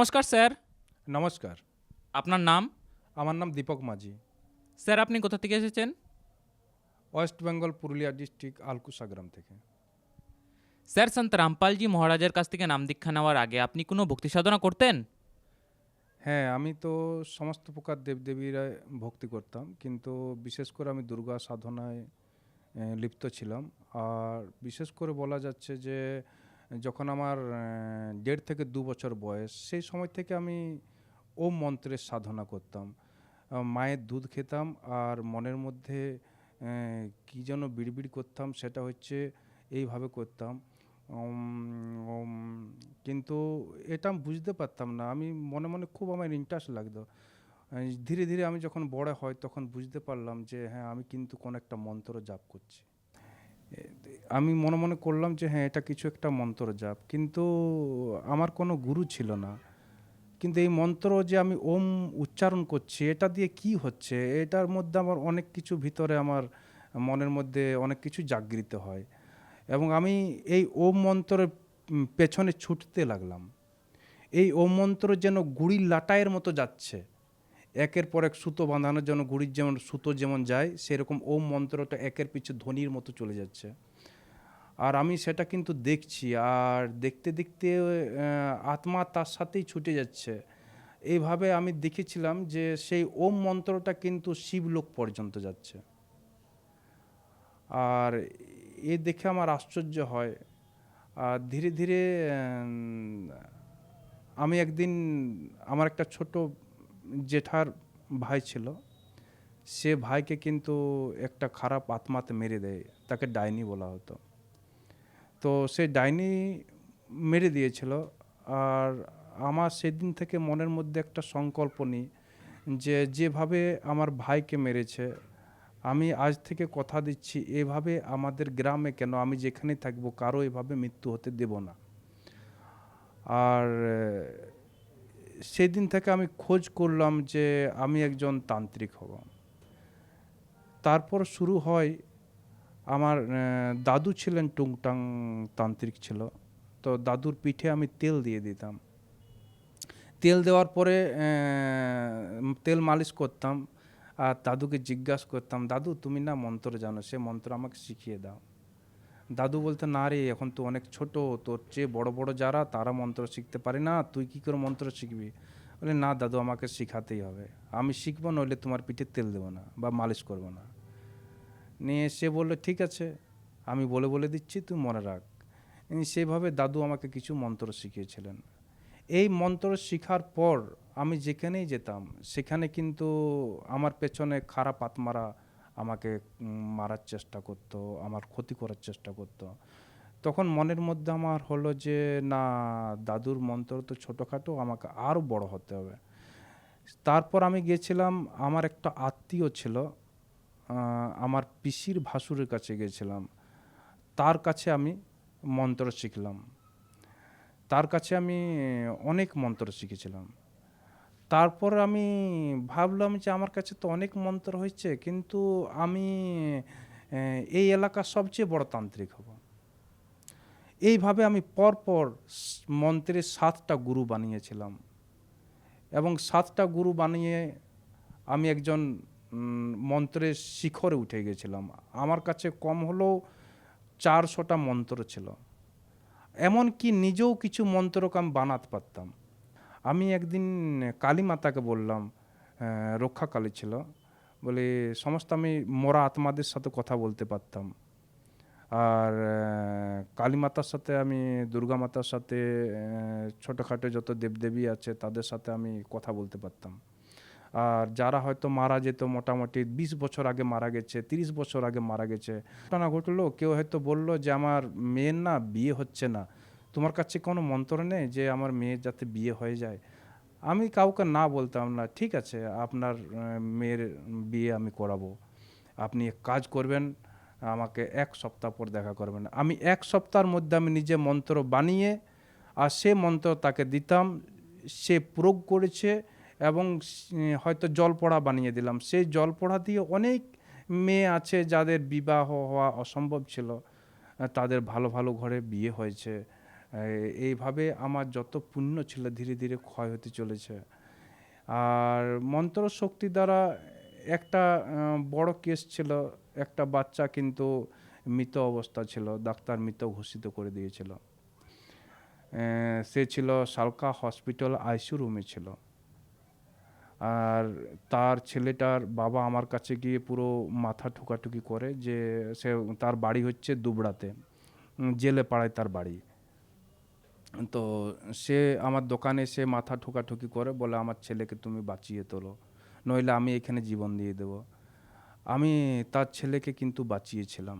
নমস্কার স্যার। নমস্কার। আপনার নাম? আমার নাম দীপক মাঝি। স্যার আপনি কোথা থেকে এসেছেন? West Bengal Purulia district Alkusa গ্রাম থেকে। স্যার সন্ত রামপালজি মহারাজের কাছ থেকে নাম দীক্ষা নেওয়ার আগে আপনি কোনো ভক্তি সাধনা করতেন? হ্যাঁ আমি তো সমস্ত প্রকার দেবদেবীর ভক্তি করতাম কিন্তু বিশেষ করে আমি দুর্গা সাধনায় লিপ্ত ছিলাম। আর বিশেষ করে বলা যাচ্ছে যে যখন আমার দেড় থেকে দু বছর বয়স, সেই সময় থেকে আমি ওম মন্ত্রের সাধনা করতাম। মায়ের দুধ খেতাম আর মনের মধ্যে কী যেন বিড়বিড় করতাম, সেটা হচ্ছে এইভাবে করতাম। কিন্তু এটা আমি বুঝতে পারতাম না। আমি মনে মনে খুব আমার ইন্টারেস্ট লাগতো। ধীরে ধীরে আমি যখন বড় হয়, তখন বুঝতে পারলাম যে হ্যাঁ আমি কিন্তু কোন একটা মন্ত্র জাপ করছি। আমি মনে মনে করলাম যে হ্যাঁ এটা কিছু একটা মন্ত্র জাপ। কিন্তু আমার কোনো গুরু ছিল না। কিন্তু এই মন্ত্র যে আমি ওম উচ্চারণ করছি, এটা দিয়ে কি হচ্ছে? এটার মধ্যে আমার অনেক কিছু ভিতরে আমার মনের মধ্যে অনেক কিছু জাগৃত হয়। এবং আমি এই ওম মন্ত্রের পেছনে ছুটতে লাগলাম। এই ওম মন্ত্র যেন গুড়ির লাটাইয়ের মতো যাচ্ছে। একের পর এক সুতো বাঁধানোর জন্য গুড়ির যেমন সুতো যেমন যায়, সেরকম ওম মন্ত্রটা একের পিছু ধ্বনির মতো চলে যাচ্ছে। আর আমি সেটা কিন্তু দেখছি, আর দেখতে দেখতে আত্মা তার সাথেই ছুটে যাচ্ছে। এইভাবে আমি দেখেছিলাম যে সেই ওম মন্ত্রটা কিন্তু শিবলোক পর্যন্ত যাচ্ছে। আর এ দেখে আমার আশ্চর্য হয়। আর ধীরে ধীরে আমি একদিন আমার একটা ছোট জেঠার ভাই ছিল, সে ভাইকে কিন্তু একটা খারাপ আত্মাতে মেরে দেয়, তাকে ডাইনি বলা হতো। তো সে ডাইনি মেরে দিয়েছিল, আর আমার সেদিন থেকে মনের মধ্যে একটা সংকল্প নিই যে যেভাবে আমার ভাইকে মেরেছে, আমি আজ থেকে কথা দিচ্ছি, এভাবে আমাদের গ্রামে কেন আমি যেখানে থাকব, কারও এভাবে মৃত্যু হতে দেব না। আর সেদিন থেকে আমি খোঁজ করলাম যে আমি একজন তান্ত্রিক হব। তারপর শুরু হয় আমার দাদু ছিলেন টুংটাং তান্ত্রিক ছিল, তো দাদুর পিঠে আমি তেল দিয়ে দিতাম। তেল দেওয়ার পরে তেল মালিশ করতাম আর দাদুকে জিজ্ঞাসা করতাম, দাদু, তুমি না মন্ত্র জানো, সে মন্ত্র আমাকে শিখিয়ে দাও। দাদু বলতে, না রে, এখন তো অনেক ছোট, তোর চেয়ে বড় বড় যারা, তারা মন্ত্র শিখতে পারে না, তুই কি করে মন্ত্র শিখবি? বলে, না দাদু, আমাকে শিখাতেই হবে। আমি শিখব, নইলে তোমার পিঠে তেল দেবো না বা মালিশ করব না। নিয়ে সে বলল, ঠিক আছে, আমি বলে বলে দিচ্ছি, তুই মনে রাখ। সেভাবে দাদু আমাকে কিছু মন্ত্র শিখিয়েছিলেন। এই মন্ত্র শেখার পর আমি যেখানেই যেতাম, সেখানে কিন্তু আমার পেছনে খারাপ আত্মারা আমাকে মারার চেষ্টা করতো, আমার ক্ষতি করার চেষ্টা করত। তখন মনের মধ্যে আমার হলো যে, না, দাদুর মন্ত্র তো ছোটোখাটো, আমাকে আরও বড় হতে হবে। তারপর আমি গিয়েছিলাম আমার একটা আত্মীয় ছিল আমার পিসির ভাসুরের কাছে গিয়েছিলাম তার কাছে আমি মন্ত্র শিখলাম। তার কাছে আমি অনেক মন্ত্র শিখেছিলাম। তারপর আমি ভাবলাম যে আমার কাছে তো অনেক মন্ত্র হয়েছে, কিন্তু আমি এই এলাকার সবচেয়ে বড় তান্ত্রিক হব। এইভাবে আমি পরপর মন্ত্রের সাতটা গুরু বানিয়েছিলাম এবং সাতটা গুরু বানিয়ে আমি একজন মন্ত্রের শিখরে উঠে গেছিলাম। আমার কাছে কম হলেও চারশোটা মন্ত্র ছিল। এমনকি নিজেও কিছু মন্ত্রকে আমি বানাতে পারতাম। আমি একদিন, কালী মাতাকে বললাম রক্ষা কালী ছিল। বলে, সমস্ত আমি মরা আত্মাদের সাথে কথা বলতে পারতাম। আর কালী মাতার সাথে আমি, দুর্গা মাতার সাথে ছোটোখাটো যত দেবদেবী আছে, তাদের সাথে আমি কথা বলতে পারতাম। আর যারা হয়তো মারা যেত, মোটামুটি বিশ বছর আগে মারা গেছে, তিরিশ বছর আগে মারা গেছে, ঘটনা ঘটলো। কেউ হয়তো বলল যে, আমার মেয়ের না, বিয়ে হচ্ছে না। তোমার কাছে কোনো মন্ত্র নেই যে আমার মেয়ের যাতে বিয়ে হয়ে যায়? আমি কাউকে না বলতাম না, ঠিক আছে, আপনার মেয়ের বিয়ে আমি করাবো। আপনি এক কাজ করবেন, আমাকে এক সপ্তাহ পর দেখা করবেন। আমি এক সপ্তাহের মধ্যে আমি নিজে মন্ত্র বানিয়ে আর সে মন্ত্র তাকে দিতাম, সে প্রয়োগ করেছে এবং হয়তো জল পড়া বানিয়ে দিলাম। সেই জল পড়া দিয়ে অনেক মেয়ে আছে যাদের বিবাহ হওয়া অসম্ভব ছিল, তাদের ভালো ভালো ঘরে বিয়ে হয়েছে। এইভাবে আমার যত পুণ্য ছিল ধীরে ধীরে ক্ষয় হতে চলেছে। আর মন্ত্র শক্তি দ্বারা একটা বড় কেস ছিল, একটা বাচ্চা কিন্তু মৃত অবস্থা ছিল, ডাক্তার মৃত ঘোষিত করে দিয়েছিল। সে ছিল সালকা হসপিটাল আইসিউ রুমে ছিল। আর তার ছেলেটার বাবা আমার কাছে গিয়ে পুরো মাথা ঠুকাঠুকি করে যে সে, তার বাড়ি হচ্ছে দুবড়াতে জেলে পাড়ায় তার বাড়ি। তো সে আমার দোকানে সে মাথা ঠোকাঠুকি করে বলে, আমার ছেলেকে তুমি বাঁচিয়ে তোলো, নইলে আমি এখানে জীবন দিয়ে দেব। আমি তার ছেলেকে কিন্তু বাঁচিয়েছিলাম।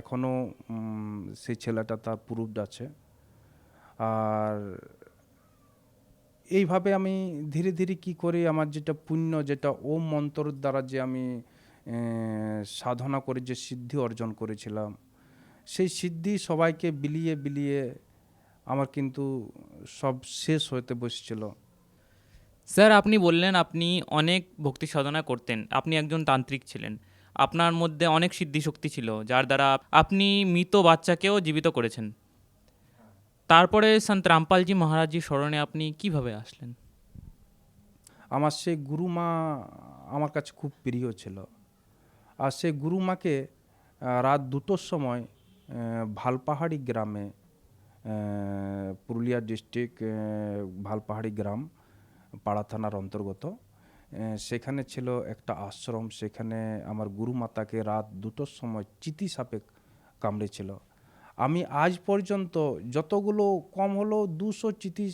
এখনও সেই ছেলেটা তার প্রুফড আছে। আর এইভাবে আমি ধীরে ধীরে কি করি, আমার যেটা পুণ্য, যেটা ওম মন্ত্রের দ্বারা যে আমি সাধনা করে যে সিদ্ধি অর্জন করেছিলাম, সেই সিদ্ধি সবাইকে বিলিয়ে বিলিয়ে আমার কিন্তু সব শেষ হতে বসছিল। স্যার আপনি বললেন আপনি অনেক ভক্তি সাধনা করতেন। আপনি একজন তান্ত্রিক ছিলেন। আপনার মধ্যে অনেক সিদ্ধিশক্তি ছিল যার দ্বারা আপনি মৃত বাচ্চাকেও জীবিত করেছেন। তারপরে সন্ত রামপালজি মহারাজজির স্মরণে আপনি কীভাবে আসলেন? আমার সেই গুরুমা আমার কাছে খুব প্রিয় ছিল। আর সেই গুরুমাকে রাত দুটোর সময় ভালপাহাড়ি গ্রামে পুরুলিয়া ডিস্ট্রিক্ট ভালপাহাড়ি গ্রাম, পাড়া থানার অন্তর্গত। সেখানে ছিল একটা আশ্রম, সেখানে আমার গুরুমাতাকে রাত দুটোর সময় চিতি সাপে কামড়েছিল। আমি আজ পর্যন্ত যতগুলো কম হলো দুশো চিতি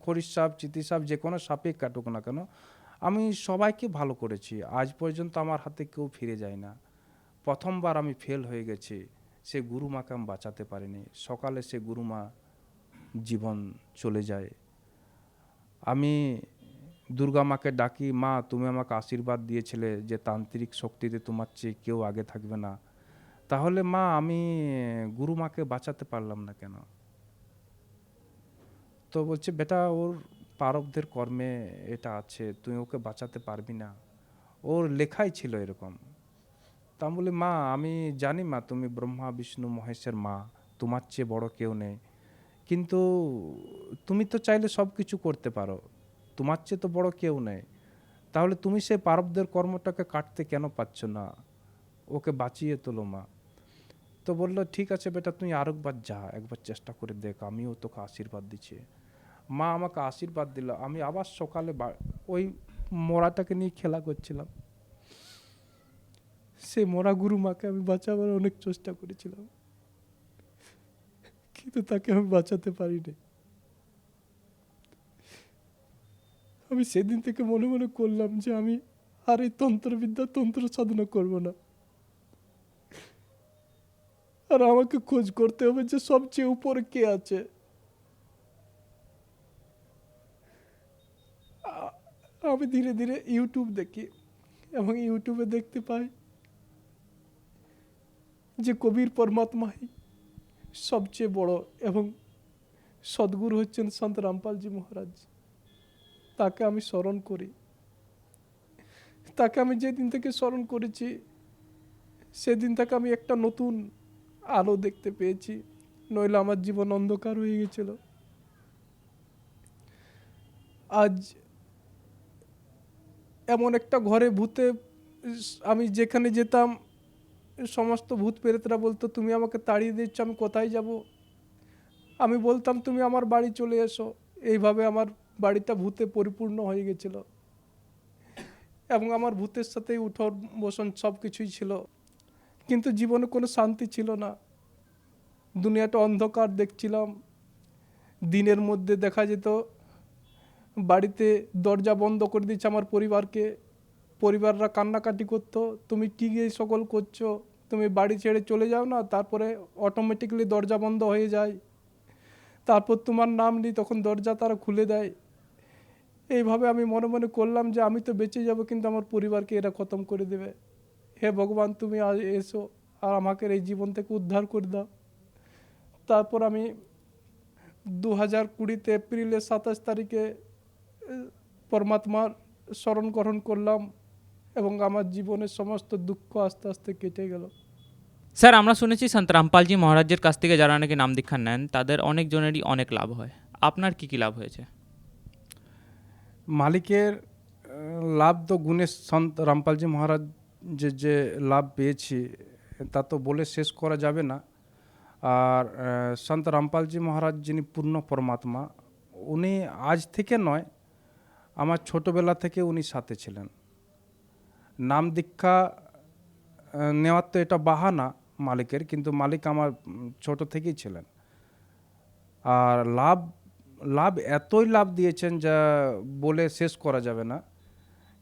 খরিস সাপ চিতি সাপ যে কোনো সাপে কাটুক না কেন, আমি সবাইকে ভালো করেছি। আজ পর্যন্ত আমার হাতে কেউ ফিরে যায় না। প্রথমবার আমি ফেল হয়ে গেছি। সে গুরুমাকে আমি বাঁচাতে পারিনি। সকালে সে গুরুমা জীবন চলে যায়। আমি দুর্গা মাকে ডাকি, মা, তুমি আমাকে আশীর্বাদ দিয়েছিলে যে তান্ত্রিক শক্তিতে তোমার চেয়ে কেউ আগে থাকবে না। তাহলে মা, আমি গুরু মাকে বাঁচাতে পারলাম না কেন? তো বলছে, বেটা, ওর পারবদের কর্মে এটা আছে, তুই ওকে বাঁচাতে পারবি না। ওর লেখাই ছিল এরকম। তা আমি বলি, মা, আমি জানি মা, তুমি ব্রহ্মা, বিষ্ণু, মহেশের মা, তোমার চেয়ে বড় কেউ নেই। কিন্তু তুমি তো চাইলে সব কিছু করতে পারো, তোমার চেয়ে তো বড় কেউ নেই। তাহলে তুমি সে পারবদের কর্মটাকে কাটতে কেন পাচ্ছ না? ওকে বাঁচিয়ে তোলো মা। তো বলল, ঠিক আছে বেটা, তুই আরেকবার যা, একবার চেষ্টা করে দেখ, আমিও তোকে আশীর্বাদ দিচ্ছি। মা আমাকে আশীর্বাদ দিল, আমি আবার সকালে ওই মোড়াটাকে নিয়ে খেলা করছিলাম। সেই মরা গুরু মাকে আমি বাঁচাবার অনেক চেষ্টা করেছিলাম। কিন্তু তাকে আমি বাঁচাতে পারিনি। আমি সেদিন থেকে মনে মনে করলাম যে আমি আর এই তন্ত্রবিদ্যা, তন্ত্র সাধনা করব না। আর আমাকে খোঁজ করতে হবে যে সবচেয়ে উপরে কে আছে। আমি ধীরে ধীরে ইউটিউব দেখি এবং ইউটিউবে দেখতে পাই যে কবির পরমাত্মাই সবচেয়ে বড় এবং সদ্গুরু হচ্ছেন সন্ত রামপালজি মহারাজ। তাকে আমি স্মরণ করি। তাকে আমি যেদিন থেকে স্মরণ করেছি, সেদিন থেকে আমি একটা নতুন আলো দেখতে পেয়েছি, নইলে আমার জীবন অন্ধকার হয়ে গেছিল। আজ এমন একটা ঘরে ভূতে আমি যেখানে যেতাম সমস্ত ভূত প্রেতরা বলতো, তুমি আমাকে তাড়িয়ে দিচ্ছ, আমি কোথায় যাব? আমি বলতাম, তুমি আমার বাড়ি চলে এসো। এইভাবে আমার বাড়িটা ভূতে পরিপূর্ণ হয়ে গেছিল। এবং আমার ভূতের সাথেই উঠন বসন সব কিছুই ছিল। কিন্তু জীবনে কোনো শান্তি ছিল না। দুনিয়াটা অন্ধকার দেখছিলাম। দিনের মধ্যে দেখা যেত, বাড়িতে দরজা বন্ধ করে দিচ্ছে আমার পরিবারকে। পরিবাররা কান্নাকাটি করতো, তুমি কী এই সকল করছ, তুমি বাড়ি ছেড়ে চলে যাও না, তারপরে অটোমেটিক্যালি দরজা বন্ধ হয়ে যায়। তারপর তোমার নাম নিই, তখন দরজা তারা খুলে দেয়। এইভাবে আমি মনে মনে করলাম যে, আমি তো বেঁচে যাব, কিন্তু আমার পরিবারকে এরা খতম করে দেবে। হে ভগবান, তুমি আজ এসো আর আমাকে এই জীবন থেকে উদ্ধার করে দাও। তারপর আমি দু হাজার কুড়িতে এপ্রিলের সাতাশ তারিখে পরমাত্মার স্মরণ গ্রহণ করলাম। এবং আমার জীবনের সমস্ত দুঃখ আস্তে আস্তে কেটে গেল। স্যার আমরা শুনেছি সন্ত রামপালজি মহারাজের কাছ থেকে যারা নাকি নাম দীক্ষা নেন তাদের অনেকজনেরই অনেক লাভ হয়। আপনার কি কি লাভ হয়েছে? মালিকের লাভ তো গুণে সন্ত রামপালজি মহারাজ যে যে লাভ পেয়েছি তা তো বলে শেষ করা যাবে না। আর সন্ত রামপালজি মহারাজ যিনি পূর্ণ পরমাত্মা উনি আজ থেকে নয় আমার ছোটবেলা থেকে উনি সাথে ছিলেন। নাম দীক্ষা নেওয়ার তো এটা বাহানা মালিকের, কিন্তু মালিক আমার ছোট থেকেই ছিলেন। আর লাভ লাভ এতই লাভ দিয়েছেন যা বলে শেষ করা যাবে না।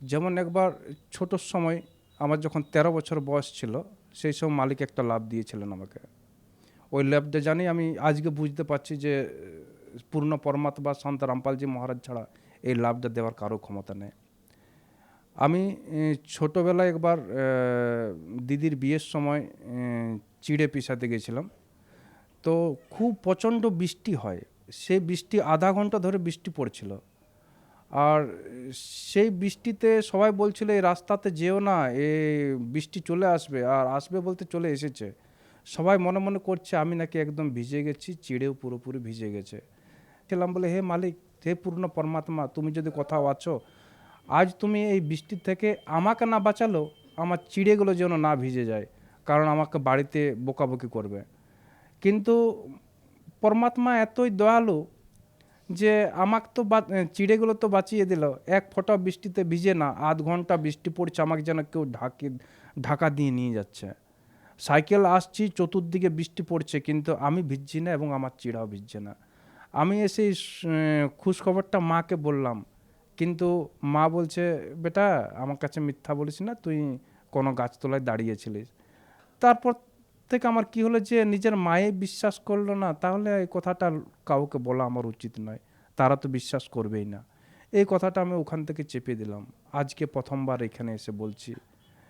যেমন একবার ছোট সময় আমার যখন তেরো বছর বয়স ছিল, সেই সময় মালিক একটা লাভ দিয়েছিলেন আমাকে। ওই লাভটা জানি আমি আজকে বুঝতে পারছি যে, পূর্ণ পরমাত্মা সন্ত রামপালজি মহারাজ ছাড়া এই লাভটা দেওয়ার কারও ক্ষমতা নেই। আমি ছোটবেলায় একবার দিদির বিয়ের সময় চিড়ে পিসাতে গেছিলাম। তো খুব প্রচণ্ড বৃষ্টি হয়। সেই বৃষ্টি আধা ঘণ্টা ধরে বৃষ্টি পড়ছিল। আর সেই বৃষ্টিতে সবাই বলছিল, এই রাস্তাতে যেও না, এ বৃষ্টি চলে আসবে। আর আসবে বলতে চলে এসেছে। সবাই মনে মনে করছে, আমি নাকি একদম ভিজে গেছি, চিড়েও পুরোপুরি ভিজে গেছে। ছিলাম বলে, হে মালিক, হে পূর্ণ পরমাত্মা, তুমি যদি কোথাও আছো আজ তুমি এই বৃষ্টির থেকে আমাকে না বাঁচালো আমার চিড়েগুলো যেন না ভিজে যায়, কারণ আমাকে বাড়িতে বকাবকি করবে। কিন্তু পরমাত্মা এতই দয়ালু যে আমাকে তো বা- চিড়েগুলো তো বাঁচিয়ে দিল। এক ফোঁটা বৃষ্টিতে ভিজে না, আধ ঘণ্টা বৃষ্টি পড়ছে, আমাকে যেন কেউ ঢাকি, ঢাকা দিয়ে নিয়ে যাচ্ছে। সাইকেল আসছি, চতুর্দিকে বৃষ্টি পড়ছে, কিন্তু আমি ভিজছি না এবং আমার চিড়াও ভিজছে না। আমি এসে স- মাকে বললাম কিন্তু মা বলছে বেটা আমার কাছে মিথ্যা বলিস না তুই কোনো গাছতলায় দাঁড়িয়েছিলিস তারপর থেকে আমার কি হলো যে নিজের মায়ে বিশ্বাস করল না তাহলে এই কথাটা কাউকে বলা আমার উচিত নয়। তারা তো বিশ্বাস করবেই না। এই কথাটা আমি ওখান থেকে চেপে দিলাম। আজকে প্রথমবার এখানে এসে বলছি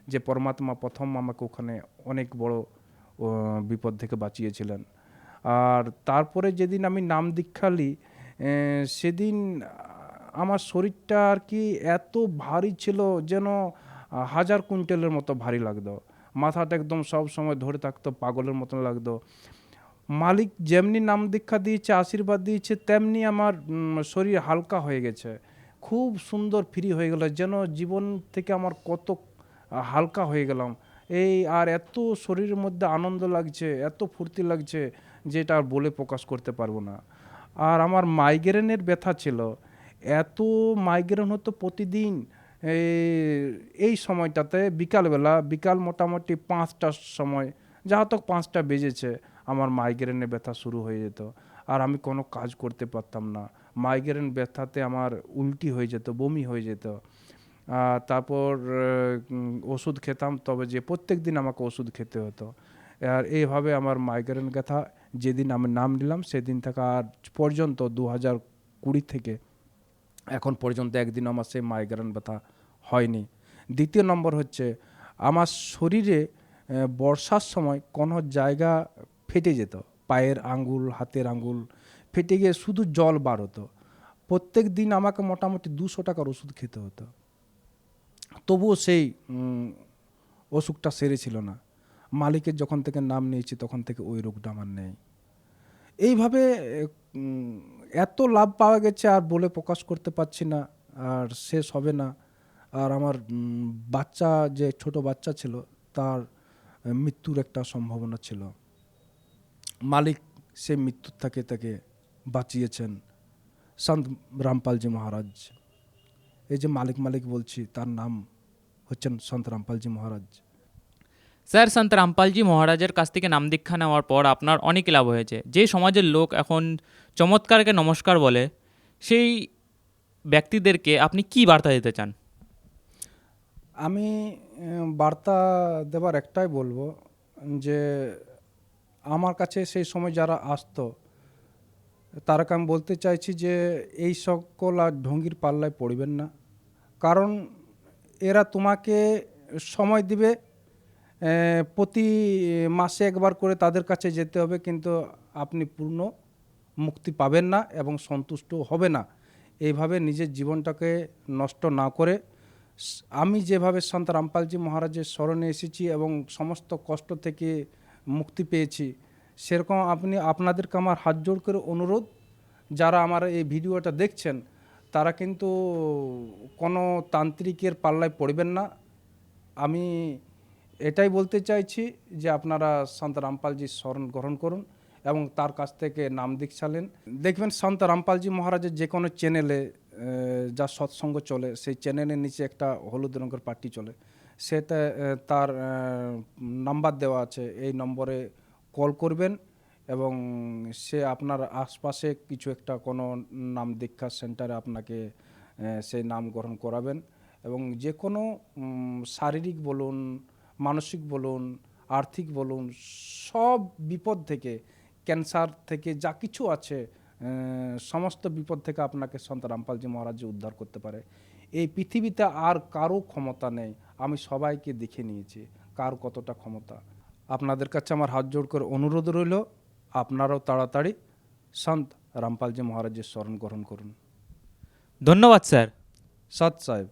যে পরমাত্মা প্রথম আমাকে ওখানে অনেক বড় বিপদ থেকে বাঁচিয়েছিলেন। আর তারপরে যেদিন আমি নাম দীক্ষা লি এ, সেদিন আমার শরীরটা আর কি এত ভারী ছিল যেন হাজার কুইন্টালের মতো ভারী লাগতো। মাথাটা একদম সব সময় ধরে থাকতো, পাগলের মতন লাগতো। মালিক যেমনি নাম দীক্ষা দিয়েছে, আশীর্বাদ দিয়েছে, তেমনি আমার শরীর হালকা হয়ে গেছে। খুব সুন্দর ফ্রি হয়ে গেল, যেন জীবন থেকে আমার কত হালকা হয়ে গেলাম। এই আর এত শরীরের মধ্যে আনন্দ লাগছে, এত ফুর্তি লাগছে, যেটা আর বলে প্রকাশ করতে পারব না। আর আমার মাইগ্রেনের ব্যথা ছিল। এত মাইগ্রেন হতো প্রতিদিন এই সময়টাতে বিকালবেলা, বিকাল মোটামুটি পাঁচটার সময় যাহা তক পাঁচটা বেজেছে, আমার মাইগ্রেনের ব্যথা শুরু হয়ে যেত। আর আমি কোনো কাজ করতে পারতাম না। মাইগ্রেন ব্যথাতে আমার উল্টি হয়ে যেত, বমি হয়ে যেত। তারপর ওষুধ খেতাম, তবে যে প্রত্যেক দিন আমাকে ওষুধ খেতে হতো। আর এইভাবে আমার মাইগ্রেন ব্যথা, যেদিন আমি নাম নিলাম, সেদিন থেকে আর পর্যন্ত দু হাজার কুড়ি থেকে এখন পর্যন্ত একদিন আমার সেই মাইগ্রেন ব্যথা হয়নি। দ্বিতীয় নম্বর হচ্ছে, আমার শরীরে বর্ষার সময় কোনো জায়গা ফেটে যেত। পায়ের আঙ্গুল, হাতের আঙ্গুল ফেটে গিয়ে শুধু জল বার হতো। প্রত্যেক দিন আমাকে মোটামুটি দুশো টাকার ওষুধ খেতে হতো। তবুও সেই অসুখটা সেরেছিল না। মালিকের যখন থেকে নাম নিয়েছি তখন থেকে ওই রোগটা আমার নেই। এইভাবে এত লাভ পাওয়া গেছে আর বলে প্রকাশ করতে পারছি না, আর শেষ হবে না। আর আমার বাচ্চা, যে ছোট বাচ্চা ছিল, তার মৃত্যুর একটা সম্ভাবনা ছিল। মালিক সে মৃত্যুর থেকে তাকে বাঁচিয়েছেন সন্ত রামপালজি মহারাজ। এই যে মালিক মালিক বলছি, তার নাম হচ্ছেন সন্ত রামপালজি মহারাজ। স্যার, সন্ত রামপালজি মহারাজের কাছ থেকে নাম দীক্ষা নেওয়ার পর আপনার অনেক লাভ হয়েছে। যে সমাজের লোক এখন চমৎকারকে নমস্কার বলে, সেই ব্যক্তিদেরকে আপনি কি বার্তা দিতে চান? আমি বার্তা দেবার একটাই বলব যে, আমার কাছে সেই সময় যারা আসতো, তারাকে আমি বলতে চাইছি যে, এই সকল আর ঢঙ্গির পাল্লায় পড়বেন না। কারণ এরা তোমাকে সময় দিবে প্রতি মাসে একবার করে তাদের কাছে যেতে হবে, কিন্তু আপনি পূর্ণ মুক্তি পাবেন না এবং সন্তুষ্ট হবে না। এইভাবে নিজের জীবনটাকে নষ্ট না করে আমি যেভাবে সন্ত রামপালজি মহারাজের স্মরণে এসেছি এবং সমস্ত কষ্ট থেকে মুক্তি পেয়েছি, সেরকম আপনি, আপনাদেরকে আমার হাত জোড় করে অনুরোধ, যারা আমার এই ভিডিওটা দেখছেন, তারা কিন্তু কোনো তান্ত্রিকের পাল্লায় পড়বেন না। আমি এটাই বলতে চাইছি যে আপনারা সন্ত রামপালজির স্মরণ গ্রহণ করুন এবং তার কাছ থেকে নাম দীক্ষা নেন। দেখবেন সন্ত রামপালজি মহারাজের যে কোনো চ্যানেলে যা সৎসঙ্গ চলে, সেই চ্যানেলের নিচে একটা হলুদ রঙের পার্টি চলে। সেটা তার নাম্বার দেওয়া আছে। এই নম্বরে কল করবেন এবং সে আপনার আশপাশে কিছু একটা কোনো নাম দীক্ষা সেন্টারে আপনাকে সেই নাম গ্রহণ করাবেন এবং যে কোনো শারীরিক বলুন মানসিক বলুন আর্থিক বলুন সব বিপদ থেকে ক্যান্সার থেকে যা কিছু আছে সমস্ত বিপদ থেকে আপনাকে সন্ত রামপালজি মহারাজ উদ্ধার করতে পারে। এই পৃথিবীতে আর কারও ক্ষমতা নেই। আমি সবাইকে দেখে নিয়েছি কার কতটা ক্ষমতা। আপনাদের কাছে আমার হাত জোড় করে অনুরোধ রইল আপনারাও তাড়াতাড়ি সন্ত রামপালজি মহারাজের স্মরণ গ্রহণ করুন। ধন্যবাদ স্যার। সৎ সাহেব।